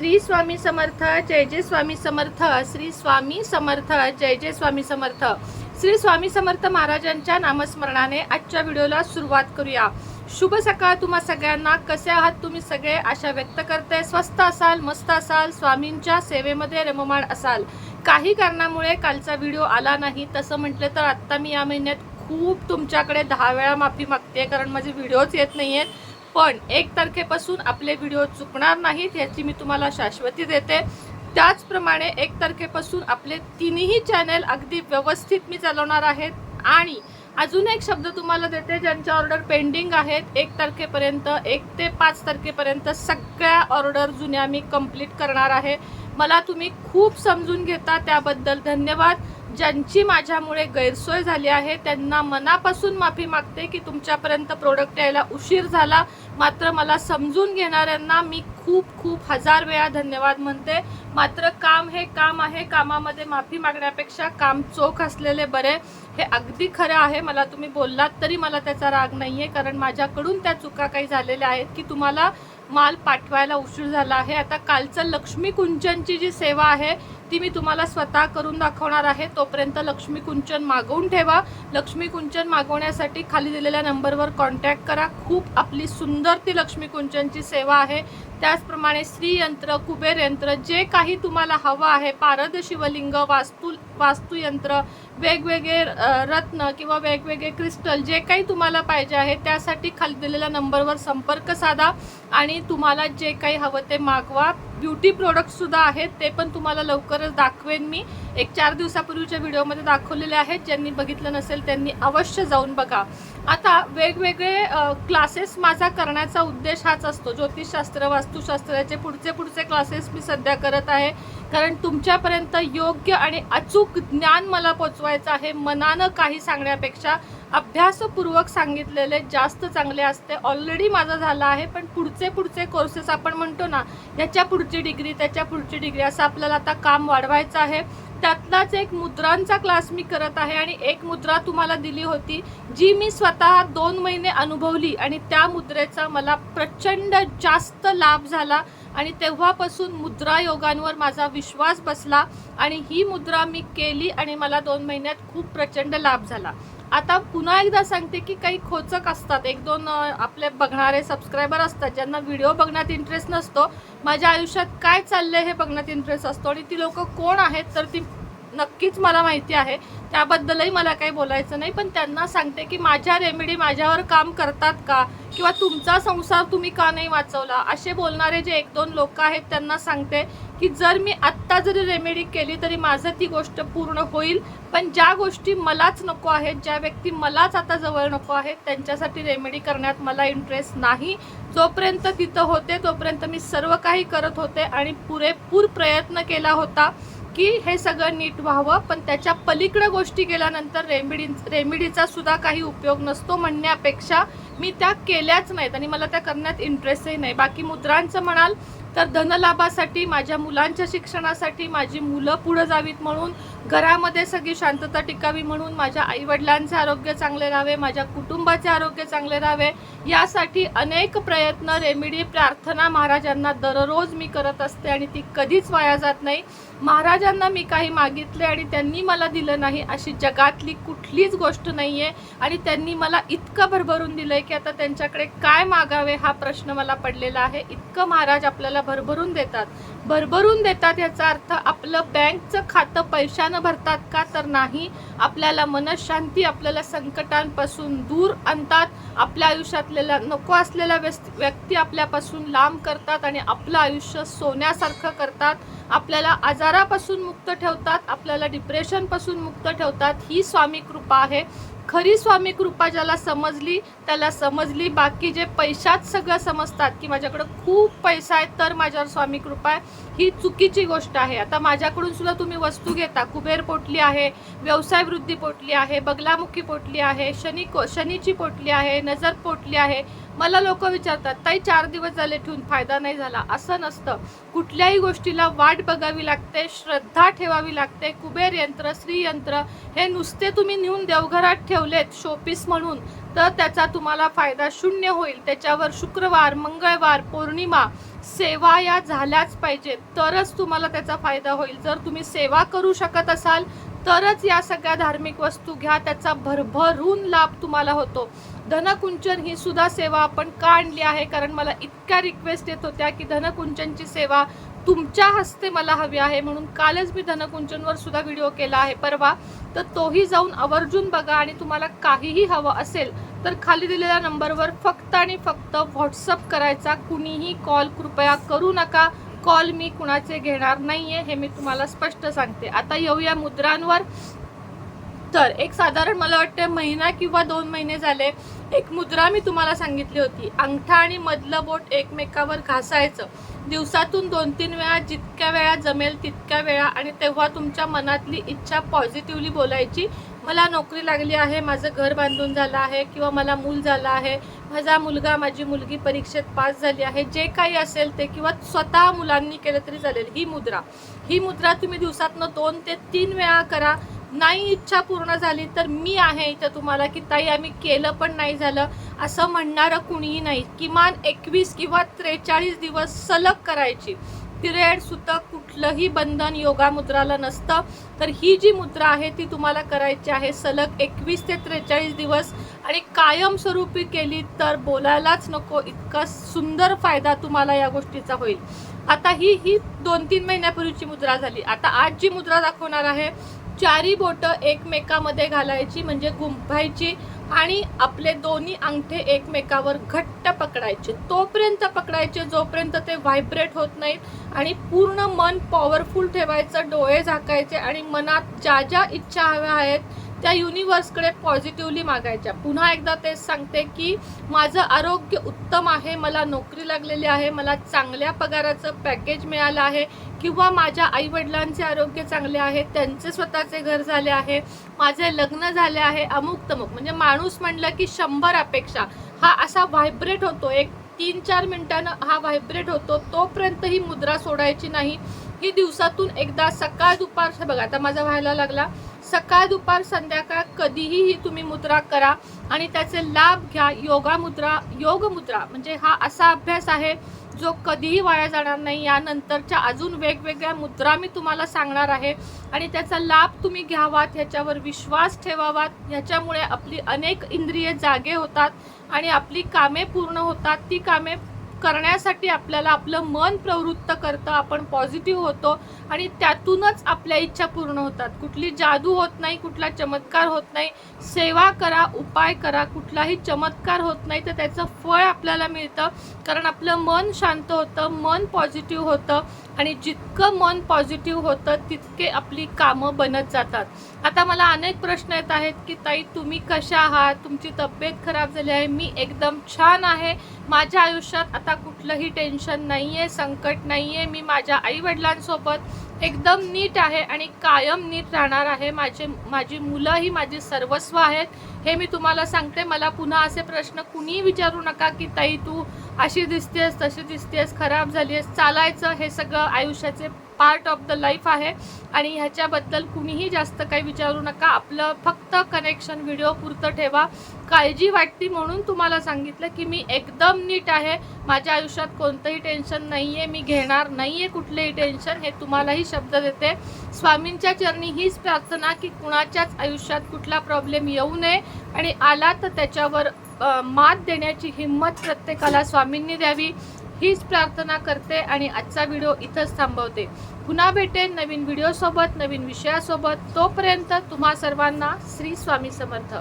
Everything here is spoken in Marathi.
श्री स्वामी समर्थ जय जय स्वामी समर्थ श्री स्वामी समर्थ जय जय स्वामी समर्थ. श्री स्वामी समर्थ महाराजांच्या नामस्मरणाने आजच्या व्हिडिओला सुरुवात करूया. शुभ सकाळ तुम्हा सगळ्यांना. कसे आहात तुम्ही सगळे? आशा व्यक्त करते. स्वस्त असाल मस्त असाल स्वामींच्या सेवेमध्ये रममाण असाल. काही कारणामुळे कालचा व्हिडिओ आला नाही. तसं म्हटलं तर आत्ता मी या महिन्यात खूप तुमच्याकडे दहा वेळा माफी मागते कारण माझे व्हिडिओच येत नाही आहेत पण एक तारखेपासून आपले व्हिडिओ चुकणार नाहीत याची मी तुम्हाला शाश्वती देते. त्याचप्रमाणे एक तारखेपासून आपले तिन्ही चॅनेल अगदी व्यवस्थित मी चालवणार आहेत. आणि अजून एक शब्द तुम्हाला देते ज्यांच्या ऑर्डर पेंडिंग आहेत एक तारखेपर्यंत एक ते पाच तारखेपर्यंत सगळ्या ऑर्डर जुन्या मी कंप्लीट करणार आहे. मला तुम्ही खूप समजून घेता त्याबद्दल धन्यवाद. ज्यांची माझ्यामुळे गैरसोय झाली आहे त्यांना मनापासून माफी मागते की तुमच्यापर्यंत प्रोडक्ट यायला उशीर झाला. मात्र मला समजून घेणाऱ्यांना मी खूप खूप हजार वेळा धन्यवाद म्हणते. मात्र काम हे काम आहे कामामध्ये माफी मागण्यापेक्षा काम चोख असलेले बरे. हे अगदी खरं आहे. मला तुम्ही बोललात तरी मला त्याचा राग नाही आहे कारण माझ्याकडून त्या चुका काही झालेल्या आहेत की तुम्हाला माल पाठवायला उशीर झाला आहे. आता कालचं लक्ष्मी कुंचनची जी सेवा आहे ती मी तुम्हाला स्वतः करून दाखवणार आहे. तोपर्यंत लक्ष्मी कुंचन मागवून ठेवा. लक्ष्मी कुंचन मागवण्यासाठी खाली दिलेल्या नंबरवर कॉन्टॅक्ट करा. खूप आपली सुंदर ती लक्ष्मी कुंचनची सेवा आहे. त्याचप्रमाणे स्त्रीयंत्र कुबेर यंत्र जे काही तुम्हाला हवं आहे पारद शिवलिंग वास्तू वास्तुयंत्र वेगवेगळे रत्न किंवा वेगवेगळे क्रिस्टल जे काही तुम्हाला पाहिजे आहे त्यासाठी खाली दिलेल्या नंबरवर संपर्क साधा आणि तुम्हाला जे काही हवं ते मागवा. ब्युटी प्रोडक्टसुद्धा आहेत ते पण तुम्हाला लवकरच दाखवेन मी. एक चार दिवसापूर्वीच्या व्हिडिओमध्ये दाखवलेले आहेत ज्यांनी बघितलं नसेल त्यांनी अवश्य जाऊन बघा. आता वेगवेगळे क्लासेस माझा करण्याचा उद्देश हाच असतो ज्योतिषशास्त्र वास्तुशास्त्राचे पुढचे पुढचे क्लासेस मी सध्या करत आहे. कारण तुमच्यापर्यंत योग्य आणि अचूक ज्ञान मला पोचवायचं आहे मनानं काही सांगण्यापेक्षा अभ्यासपूर्वक सांगितलेले जास्त चांगले असते. ऑलरेडी माझं झालं आहे पण पुढचे पुढचे कोर्सेस आपण म्हणतो ना याच्या पुढची डिग्री त्याच्या पुढची डिग्री असं आपल्याला आता काम वाढवायचं आहे. त्यातलाच एक मुद्रांचा क्लास मी करत आहे आणि एक मुद्रा तुम्हाला दिली होती जी मी स्वतः दोन महिने अनुभवली आणि त्या मुद्रेचा मला प्रचंड जास्त लाभ झाला आणि तेव्हापासून मुद्रा योगांवर माझा विश्वास बसला आणि ही मुद्रा मी केली आणि मला दोन महिन्यात खूप प्रचंड लाभ झाला. आता पुन्हा एकदा सांगते की काही खोचक असतात. एक दोन आपले बघणारे सबस्क्रायबर असतात ज्यांना व्हिडिओ बघण्यात इंटरेस्ट नसतो माझ्या आयुष्यात काय चाललंय हे बघण्यात इंटरेस्ट असतो आणि ती लोक कोण आहेत तर ती नक्कीच मला माहिती आहे. त्याबद्दलही मला काही बोलायचं नाही पण त्यांना सांगते की माझ्या रेमेडी माझ्यावर काम करतात का? किंवा तुमचा संसार तुम्ही का नाही वाचवला? असे बोलणारे जे एक दोन लोक आहेत त्यांना सांगते की जर मी आत्ता जरी रेमेडी केली तरी माझं ती गोष्ट पूर्ण होईल. पण ज्या गोष्टी मलाच नको आहेत ज्या व्यक्ती मलाच आता जवळ नको आहेत त्यांच्यासाठी रेमेडी करण्यात मला इंटरेस्ट नाही. जोपर्यंत तिथं होते तोपर्यंत मी सर्व काही करत होते आणि पुरेपूर प्रयत्न केला होता की हे सगळं नीट व्हावं. पण त्याच्या पलीकडं गोष्टी केल्यानंतर रेमेडी रेमेडीचा सुद्धा काही उपयोग नसतो म्हणण्यापेक्षा मी त्या केल्याच नाहीत आणि मला त्या करण्यात इंटरेस्टही नाही. बाकी मुद्रांचं म्हणाल तर धनलाभासाठी माझ्या मुलांच्या शिक्षणासाठी माझी मुलं पुढं जावीत म्हणून घरामध्ये सगळी शांतता टिकावी म्हणून माझ्या आईवडिलांचे आरोग्य चांगले राहावे माझ्या कुटुंबाचे आरोग्य चांगले राहावे यासाठी अनेक प्रयत्न रेमिडी प्रार्थना महाराजांना दररोज मी करत असते आणि ती कधीच वाया जात नाही. महाराजांना मी काही मागितले आणि त्यांनी मला दिलं नाही अशी जगातली कुठलीच गोष्ट नाही आहे आणि त्यांनी मला इतकं भरभरून दिलं आहे की आता त्यांच्याकडे काय मागावे हा प्रश्न मला पडलेला आहे. इतकं महाराज आपल्याला भरभरून देतात. भरभरून देतात याचा अर्थ आपलं बँकचं खातं पैशानं भरतात का तर नाही? आपल्याला मनशांती आपल्याला संकटांपासून दूर आणतात. आपल्या आयुष्यातलेला नको असलेल्या व्यस्त व्यक्ती आपल्यापासून लांब करतात आणि आपलं आयुष्य सोन्यासारखं करतात. आपल्याला आजारापासून मुक्त ठेवतात आपल्याला डिप्रेशनपासून मुक्त ठेवतात ही स्वामी कृपा आहे. खरी स्वामी कृपा ज्याला समजली त्याला समजली. बाकी जे पैशात सगळं समजतात की माझ्याकडं खूप पैसा आहे तर माझ्यावर स्वामी कृपा आहे. ही चुकीची गोष्ट आहे. आता माझ्याकडून सुद्धा तुम्ही वस्तू घेता. कुबेर पोटली आहे व्यवसाय वृद्धी पोटली आहे बगलामुखी पोटली आहे शनी को शनीची पोटली आहे नजर पोटली आहे. मला लोक विचारतात ताई चार दिवस झाले ठेवून फायदा नाही झाला. असं नसतं. कुठल्याही गोष्टीला वाट बघावी लागते श्रद्धा ठेवावी लागते. कुबेर यंत्र श्रीयंत्र हे नुसते तुम्ही नेऊन देवघरात ठेवलेत शोपीस म्हणून. तर त्याचा तुम्हाला फायदा शून्य होईल. त्याच्यावर शुक्रवार मंगळवार पौर्णिमा सेवा या झाल्याच पाहिजेत तरच तुम्हाला त्याचा फायदा होईल. जर तुम्ही सेवा करू शकत असाल तरच या सगळ्या धार्मिक वस्तू घ्या. त्याचा भरभरून लाभ तुम्हाला होतो. धनकुंचन ही सुद्धा सेवा आपण का आणली आहे? कारण मला इतक्या रिक्वेस्ट येत होत्या की धनकुंचनची सेवा तुमच्या हस्ते मला हवी आहे. म्हणून कालच मी धनकुंचनवर सुद्धा व्हिडिओ केला आहे. परवा. तर तोही जाऊन आवर्जून बघा आणि तुम्हाला काहीही हवं असेल तर खाली दिलेल्या नंबरवर फक्त आणि फक्त व्हॉट्सअप करायचा. कुणीही कॉल कृपया करू नका. कॉल मी कुणाचे घेणार नाहीये हे मी तुम्हाला स्पष्ट सांगते. आता येऊया मुद्रांवर. तर एक साधारण मला वाटतं महिना किंवा दोन महिने झाले एक मुद्रा मी तुम्हाला सांगितली होती. अंगठा आणि मधलं बोट एकमेकावर घासायचं. दिवसातून दोन तीन वेळा जितक्या वेळा जमेल तितक्या वेळा आणि तेव्हा तुमच्या मनातली इच्छा पॉझिटिव्हली बोलायची. मला नोकरी लागली आहे माझं घर बांधून झालं आहे किंवा मला मूल झालं आहे माझा मुलगा माझी मुलगी परीक्षेत पास झाली आहे जे काही असेल ते किंवा स्वतः मुलांनी केलं तरी चालेल. ही मुद्रा. ही मुद्रा तुम्ही दिवसातनं दोन ते तीन वेळा करा. नाही इच्छा पूर्ण झाली तर मी आहे इथं तुम्हाला की ताई आम्ही केलं पण नाही झालं. असं म्हणणारं कुणीही नाही. किमान एकवीस किंवा त्रेचाळीस दिवस सलग करायची. पिरियड सुतक कुठलंही बंधन योगा मुद्राला नसतं. तर ही जी मुद्रा आहे ती तुम्हाला करायची आहे. सलग एकवीस ते त्रेचाळीस दिवस आणि कायमस्वरूपी केली तर बोलायलाच नको. इतका सुंदर फायदा तुम्हाला या गोष्टीचा होईल. आता ही ही दोन तीन महिन्यापूर्वीची मुद्रा झाली. आता आज जी मुद्रा दाखवणार आहे चारी बोटं एकमेकामध्ये घालायची म्हणजे गुंफायची. आणि आपले दोन्ही अंगठे एकमेकावर घट्ट पकडायचे. तोपर्यंत पकडायचे जोपर्यंत ते व्हायब्रेट होत नाहीत आणि पूर्ण मन पॉवरफुल ठेवायचं डोळे झाकायचे आणि मनात ज्या ज्या इच्छा हव्या आहेत त्या युनिवर्सकडे पॉझिटिव्हली मागायच्या. पुन्हा एकदा तेच सांगते की माझं आरोग्य उत्तम आहे मला नोकरी लागलेली आहे मला चांगल्या पगाराचं पॅकेज मिळालं आहे किंवा माझ्या आईवडिलांचे आरोग्य चांगले आहे त्यांचे स्वतःचे घर झाले आहे माझे लग्न झाले आहे अमुक तमुक. म्हणजे माणूस म्हणलं की शंभर अपेक्षा. हा असा व्हायब्रेट होतो. एक तीन चार मिनिटानं हा व्हायब्रेट होतो. तोपर्यंत ही मुद्रा सोडायची नाही. ही दिवसातून एकदा सकाळ दुपार बघा. आता माझा व्हायला लागला. सकाळ दुपार संध्याकाळ कधीही ही तुम्ही मुद्रा करा आणि त्याचे लाभ घ्या. योगा मुद्रा योग मुद्रा म्हणजे हा असा अभ्यास आहे जो कधीही वाया जाणार नाही. यानंतरच्या अजून वेगवेगळ्या मुद्रा मी तुम्हाला सांगणार आहे आणि त्याचा लाभ तुम्ही घ्यावात ह्याच्यावर विश्वास ठेवावात. ह्याच्यामुळे आपली अनेक इंद्रिये जागे होतात आणि आपली कामे पूर्ण होतात. ती कामे करण्यासाठी आपल्याला आपलं मन प्रवृत्त करतं आपण पॉझिटिव्ह होतो आणि त्यातूनच आपल्या इच्छा पूर्ण होतात. कुठली जादू होत नाही कुठला चमत्कार होत नाही सेवा करा उपाय करा कुठलाही चमत्कार होत नाही तर त्याचं फळ आपल्याला मिळतं. कारण आपलं मन शांत होतं मन पॉझिटिव्ह होतं. आणि जितकं मन पॉझिटिव्ह होतं तितके आपली कामं बनत जातात. आता मला अनेक प्रश्न येत आहेत की ताई तुम्ही कशा आहात? तुमची तब्येत खराब झाली आहे. मी एकदम छान आहे. माझ्या आयुष्यात आता कुठलंही टेन्शन नाही आहे संकट नाही आहे मी माझ्या आईवडिलांसोबत एकदम नीट आहे आणि कायम नीट राहणार आहे. माझे माझी मुलं ही माझी सर्वस्व आहेत. हे मी तुम्हाला सांगते. मला पुन्हा असे प्रश्न कुणीही विचारू नका की ताई तू अशी दिसतेस तशी दिसतेस खराब झाली आहेस चालायचं हे सगळं आयुष्याचे पार्ट ऑफ द लाईफ आहे. आणि ह्याच्याबद्दल कुणीही जास्त काही विचारू नका. आपलं फक्त कनेक्शन व्हिडिओ पुरतं ठेवा. काळजी वाटती म्हणून तुम्हाला सांगितलं की मी एकदम नीट आहे. माझ्या आयुष्यात कोणतंही टेन्शन नाही आहे मी घेणार नाही आहे कुठलेही टेन्शन हे तुम्हालाही शब्द देते. स्वामींच्या चरणी हीच प्रार्थना की कुणाच्याच आयुष्यात कुठला प्रॉब्लेम येऊ नये. आणि आला तर त्याच्यावर मात देण्याची हिंमत प्रत्येकाला स्वामींनी द्यावी हीच प्रार्थना करते आणि आजचा व्हिडिओ इथंच थांबवते. पुन्हा भेटेन नवीन व्हिडिओसोबत नवीन विषयासोबत. तोपर्यंत तुम्हा सर्वांना श्री स्वामी समर्थ.